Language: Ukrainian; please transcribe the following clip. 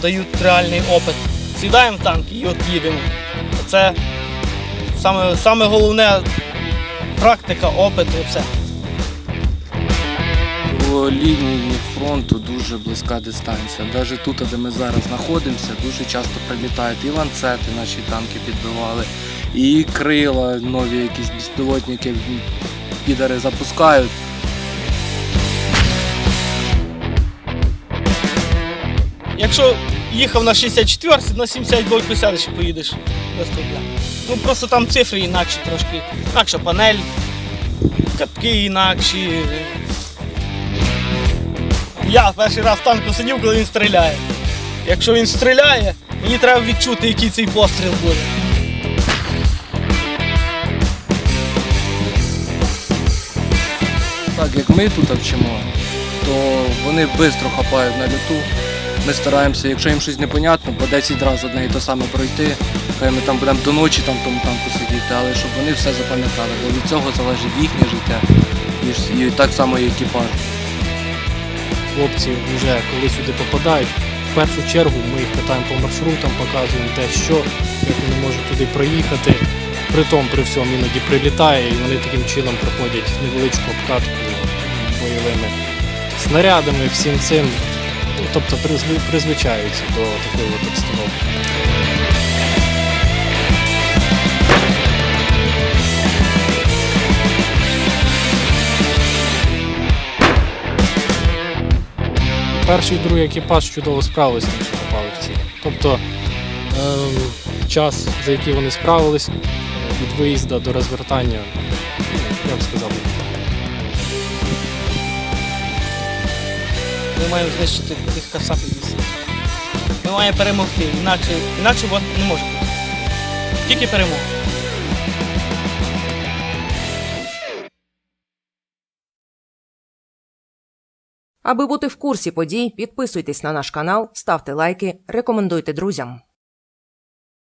дають реальний опит. Сідаємо в танк і от їдемо. Це саме, саме головне практика, опит і все. До лінії фронту дуже близька дистанція. Навіть тут, де ми зараз знаходимося, дуже часто прилітають і ланцети наші танки підбивали, і крила нові якісь безпілотники підари запускають. Якщо їхав на 64, на 72 50 ще поїдеш без проблем. Ну просто там цифри інакші трошки. Інакша панель, катки інакші. Я перший раз в танку сидів, коли він стріляє. Якщо він стріляє, мені треба відчути, який цей постріл буде. Так як ми тут вчимо, то вони швидко хапають на люту. Ми стараємося, якщо їм щось непонятно, по 10 разів одне і те саме пройти. Хай ми там будемо до ночі там в тому танку сидіти, але щоб вони все запам'ятали, бо від цього залежить їхнє життя і, так само і екіпаж. хлопці вже коли сюди попадають, в першу чергу ми їх питаємо по маршрутам, показуємо де що, як вони можуть туди проїхати. При тому, при всьому іноді прилітає, і вони таким чином проходять невеличку обкатку бойовими снарядами, всім цим. Тобто призвичаються до такої от обстановки. Перший і другий екіпаж чудово справились, тим, що попали в ціль. Тобто ем, час, за який вони справились, е, від виїзду до розвертання, ну, я б сказав, Ми маємо знищити тих касапів лісів. Ми маємо перемогти, інакше, інакше не може бути. Тільки перемога. Аби бути в курсі подій, підписуйтесь на наш канал, ставте лайки, рекомендуйте друзям.